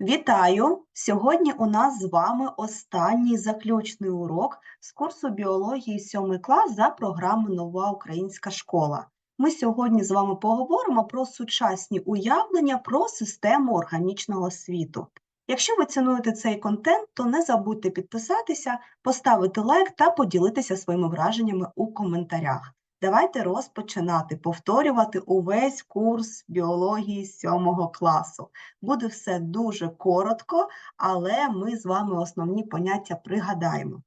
Вітаю! Сьогодні у нас з вами останній заключний урок з курсу біології 7 клас за програмою Нова Українська школа. Ми сьогодні з вами поговоримо про сучасні уявлення про систему органічного світу. Якщо ви цінуєте цей контент, то не забудьте підписатися, поставити лайк та поділитися своїми враженнями у коментарях. Давайте розпочинати повторювати увесь курс біології 7 класу. Буде все дуже коротко, але ми з вами основні поняття пригадаємо.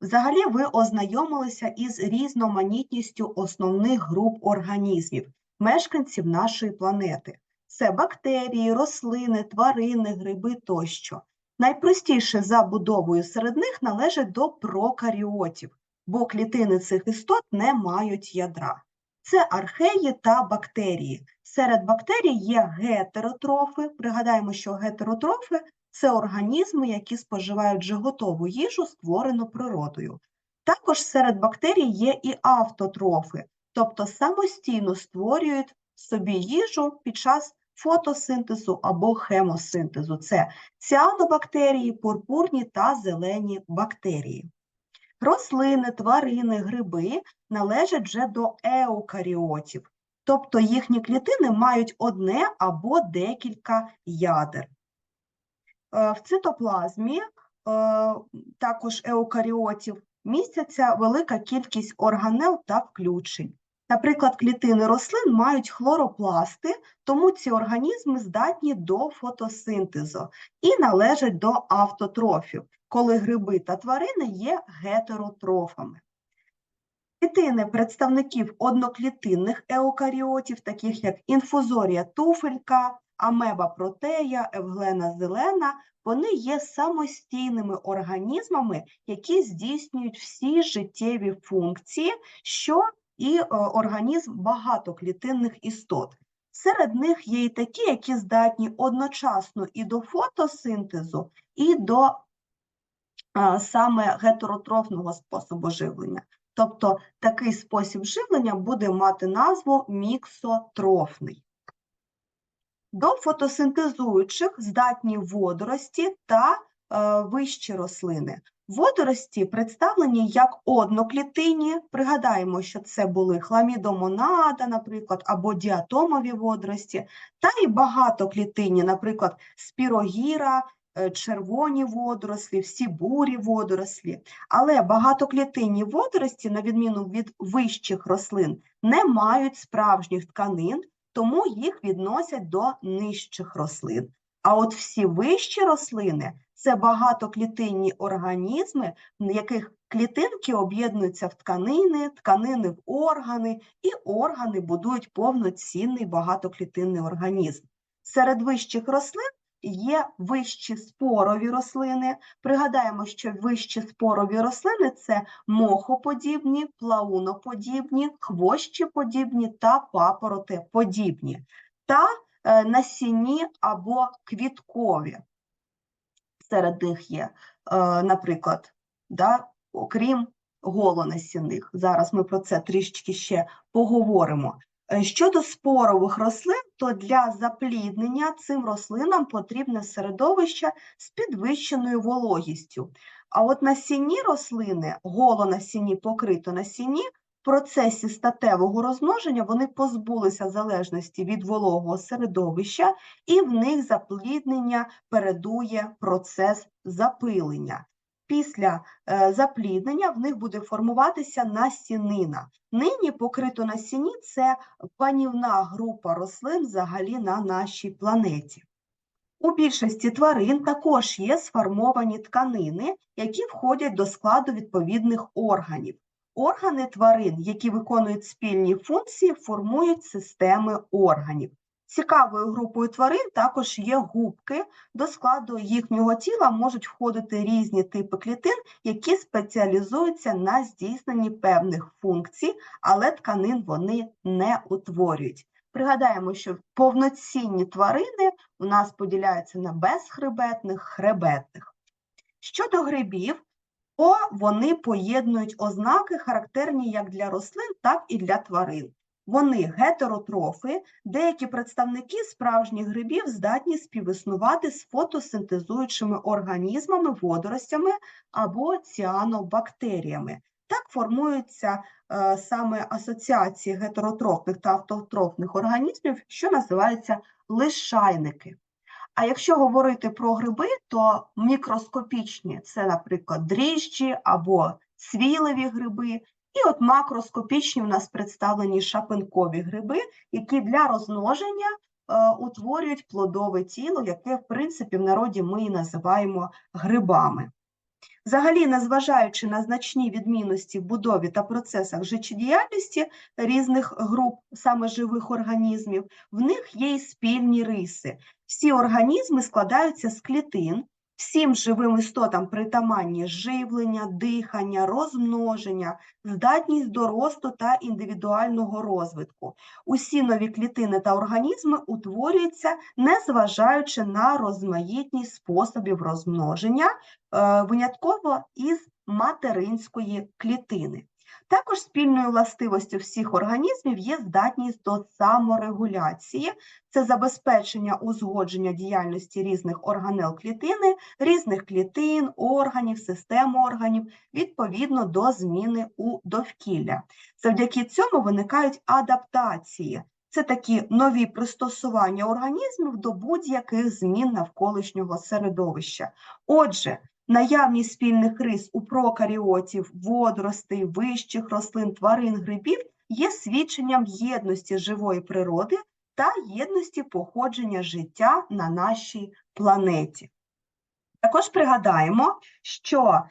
Взагалі, ви ознайомилися із різноманітністю основних груп організмів, мешканців нашої планети. Це бактерії, рослини, тварини, гриби тощо. Найпростіше за будовою серед них належать до прокаріотів, бо клітини цих істот не мають ядра. Це археї та бактерії. Серед бактерій є гетеротрофи. Пригадаємо, що гетеротрофи це організми, які споживають вже готову їжу, створену природою. Також серед бактерій є і автотрофи, тобто самостійно створюють собі їжу під час фотосинтезу або хемосинтезу. Це ціанобактерії, пурпурні та зелені бактерії. Рослини, тварини, гриби належать вже до еукаріотів, тобто їхні клітини мають одне або декілька ядер. Е, В цитоплазмі, е, також еукаріотів, містяться велика кількість органел та включень. Наприклад, клітини рослин мають хлоропласти, тому ці організми здатні до фотосинтезу і належать до автотрофів, коли гриби та тварини є гетеротрофами. Клітини представників одноклітинних еукаріотів, таких як інфузорія туфелька, амеба протея, евглена зелена, вони є самостійними організмами, які здійснюють всі життєві функції, що і е, організм багатоклітинних істот. Серед них є і такі, які здатні одночасно і до фотосинтезу, і до саме гетеротрофного способу живлення. Тобто такий спосіб живлення буде мати назву міксотрофний. До фотосинтезуючих здатні водорості та е, вищі рослини. Водорості представлені як одноклітинні, пригадаємо, що це були хламідомонада, наприклад, або діатомові водорості, та й багатоклітинні, наприклад, спірогіра, е, червоні водорослі, всі бурі водорослі. Але багатоклітинні водорості, на відміну від вищих рослин, не мають справжніх тканин, тому їх відносять до нижчих рослин. А от всі вищі рослини це багатоклітинні організми, в яких клітинки об'єднуються в тканини, тканини в органи, і органи будують повноцінний багатоклітинний організм. Серед вищих рослин є вищі спорові рослини. Пригадаємо, що вищі спорові рослини це мохоподібні, плауноподібні, хвощеподібні та папоротеподібні, та насінні або квіткові. Серед них є, е, наприклад, да, окрім голонасінних. Зараз ми про це трішечки ще поговоримо. Е, Щодо спорових рослин, то для запліднення цим рослинам потрібне середовище з підвищеною вологістю. А от насінні рослини, голонасінні, покритонасінні, в процесі статевого розмноження вони позбулися залежності від вологого середовища, і в них запліднення передує процес запилення. Після е, запліднення в них буде формуватися насінина. Нині покрито насінні – це панівна група рослин взагалі на нашій планеті. У більшості тварин також є сформовані тканини, які входять до складу відповідних органів. Органи тварин, які виконують спільні функції, формують системи органів. Цікавою групою тварин також є губки. До складу їхнього тіла можуть входити різні типи клітин, які спеціалізуються на здійсненні певних функцій, але тканин вони не утворюють. Пригадаємо, що повноцінні тварини у нас поділяються на безхребетних, хребетних. Щодо грибів, вони поєднують ознаки, характерні як для рослин, так і для тварин. Вони гетеротрофи, деякі представники справжніх грибів здатні співіснувати з фотосинтезуючими організмами, водоростями або ціанобактеріями. Так формуються е, саме асоціації гетеротрофних та автотрофних організмів, що називаються лишайники. А якщо говорити про гриби, то мікроскопічні це, наприклад, дріжджі або свілеві гриби, і от макроскопічні у нас представлені шапинкові гриби, які для розмноження е, утворюють плодове тіло, яке, в принципі, в народі ми і називаємо грибами. Взагалі, незважаючи на значні відмінності в будові та процесах життєдіяльності різних груп саме живих організмів, в них є й спільні риси. Всі організми складаються з клітин, всім живим істотам притаманні живлення, дихання, розмноження, здатність до росту та індивідуального розвитку. Усі нові клітини та організми утворюються, незважаючи на розмаїтність способів розмноження, е, винятково із материнської клітини. Також спільною властивостю всіх організмів є здатність до саморегуляції, це забезпечення узгодження діяльності різних органел клітини, різних клітин, органів, систем органів відповідно до зміни у довкілля. Завдяки цьому виникають адаптації. Це такі нові пристосування організмів до будь-яких змін навколишнього середовища. Отже, наявність спільних рис у прокаріотів, водоростей, вищих рослин, тварин, грибів є свідченням єдності живої природи та єдності походження життя на нашій планеті. Також пригадаємо, що е,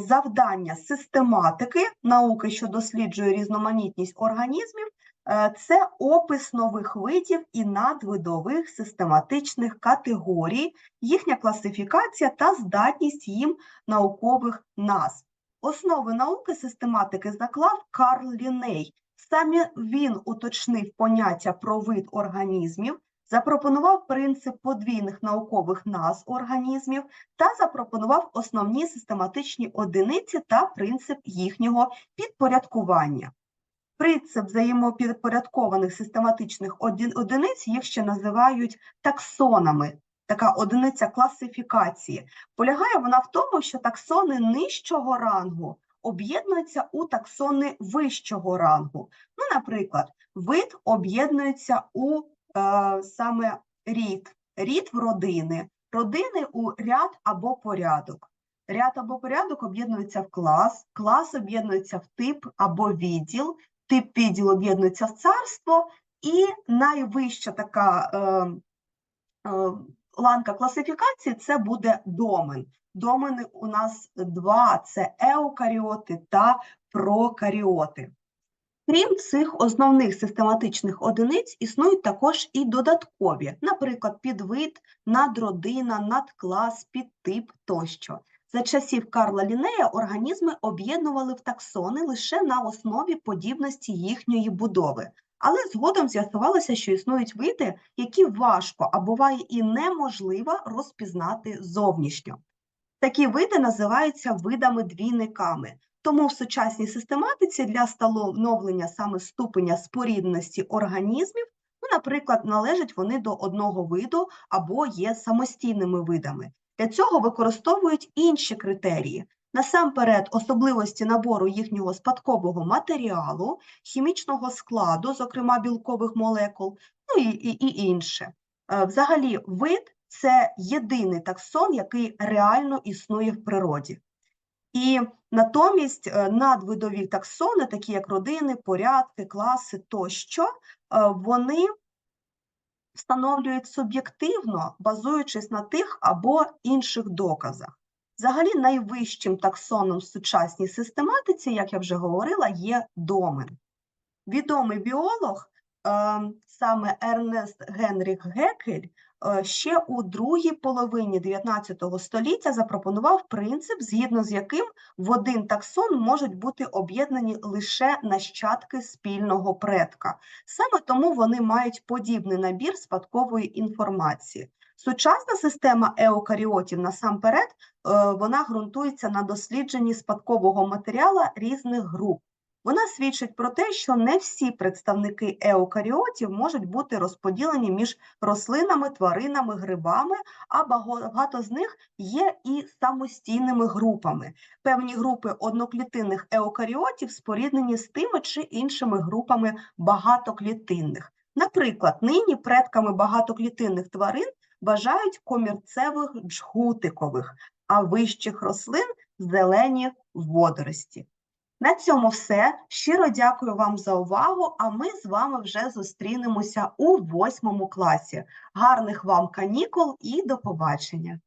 завдання систематики науки, що досліджує різноманітність організмів, це опис нових видів і надвидових систематичних категорій, їхня класифікація та здатність їм наукових назв. Основи науки систематики заклав Карл Ліней. Саме він уточнив поняття про вид організмів, запропонував принцип подвійних наукових назв організмів та запропонував основні систематичні одиниці та принцип їхнього підпорядкування. Принцип взаємопідпорядкованих систематичних одиниць їх ще називають таксонами. Така одиниця класифікації. Полягає вона в тому, що таксони нижчого рангу об'єднуються у таксони вищого рангу. Ну, наприклад, вид об'єднується у е, саме рід, рід в родини, родини у ряд або порядок. Ряд або порядок об'єднується в клас, клас об'єднується в тип або відділ, тип відділ об'єднується в царство, і найвища така е, е, ланка класифікації це буде домен. Домени у нас два: це еукаріоти та прокаріоти. Крім цих основних систематичних одиниць, існують також і додаткові, наприклад, підвид, надродина, надклас, підтип тощо. За часів Карла Лінея організми об'єднували в таксони лише на основі подібності їхньої будови. Але згодом з'ясувалося, що існують види, які важко, а буває і неможливо розпізнати зовнішньо. Такі види називаються видами-двійниками. Тому в сучасній систематиці для встановлення саме ступеня спорідності організмів, ну, наприклад, належать вони до одного виду або є самостійними видами. Для цього використовують інші критерії. Насамперед, особливості набору їхнього спадкового матеріалу, хімічного складу, зокрема білкових молекул, ну і, і, і інше. Е, Взагалі, вид це єдиний таксон, який реально існує в природі. І натомість е, надвидові таксони, такі як родини, порядки, класи тощо, е, вони встановлюють суб'єктивно, базуючись на тих або інших доказах. Взагалі, найвищим таксоном в сучасній систематиці, як я вже говорила, є домен. Відомий біолог, саме Ернест Генріх Гекель, е, ще у другій половині 19 століття запропонував принцип, згідно з яким в один таксон можуть бути об'єднані лише нащадки спільного предка. Саме тому вони мають подібний набір спадкової інформації. Сучасна система еукаріотів насамперед е, вона ґрунтується на дослідженні спадкового матеріалу різних груп. Вона свідчить про те, що не всі представники еукаріотів можуть бути розподілені між рослинами, тваринами, грибами, а багато з них є і самостійними групами. Певні групи одноклітинних еукаріотів споріднені з тими чи іншими групами багатоклітинних. Наприклад, нині предками багатоклітинних тварин вважають комірцевих джгутикових, а вищих рослин зелені водорості. На цьому все. Щиро дякую вам за увагу. А ми з вами вже зустрінемося у восьмому класі. Гарних вам канікул і до побачення!